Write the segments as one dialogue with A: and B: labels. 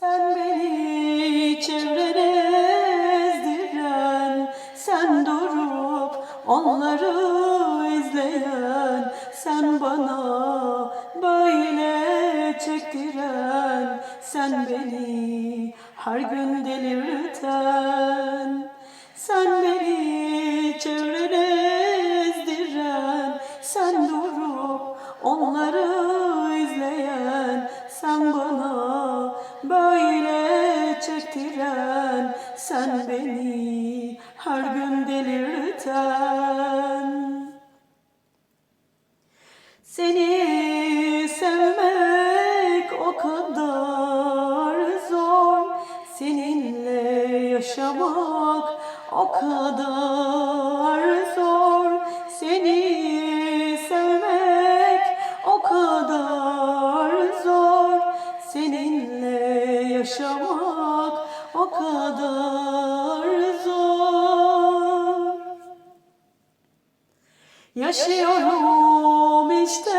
A: Sen beni çevrene ezdiren, sen durup onları izleyen, sen bana böyle çektiren, sen beni her gün delirten, sen beni çevrene ezdiren, sen durup onları izleyen, sen bana çektiren, sen beni her gün delirten. Seni sevmek o kadar zor, seninle yaşamak o kadar zor. Seni sevmek o kadar zor, seninle yaşamak kadar zor. Yaşıyorum işte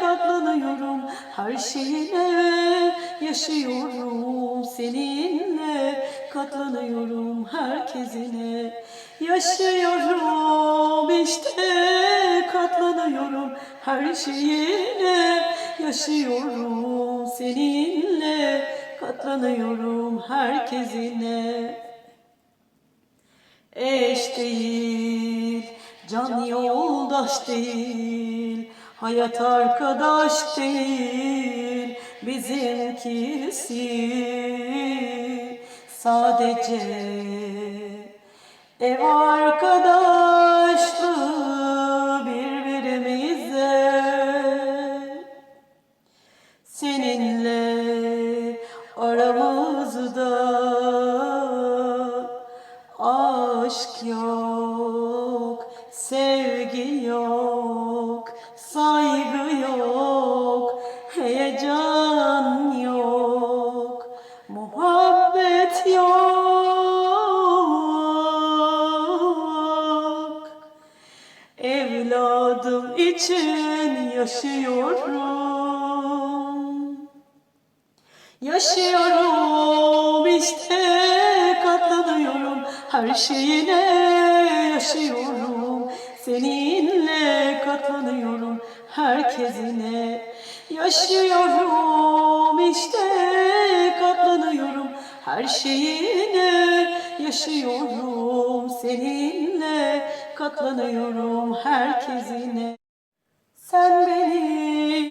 A: katlanıyorum her şeyine. Yaşıyorum seninle katlanıyorum herkesine. Yaşıyorum işte katlanıyorum her şeyine. Yaşıyorum seninle katlanıyorum herkesine. Eş değil, can yoldaş değil, hayat arkadaş değil, bizimkisi. Sadece ev arkadaşlığı sevgi yok, saygı yok, heyecan yok, muhabbet yok. Evladım için yaşıyorum. Yaşıyorum işte katlanıyorum her şeyine yaşıyorum seninle katlanıyorum herkesine. Yaşıyorum işte katlanıyorum her şeyine. Yaşıyorum seninle katlanıyorum herkesine. Sen beni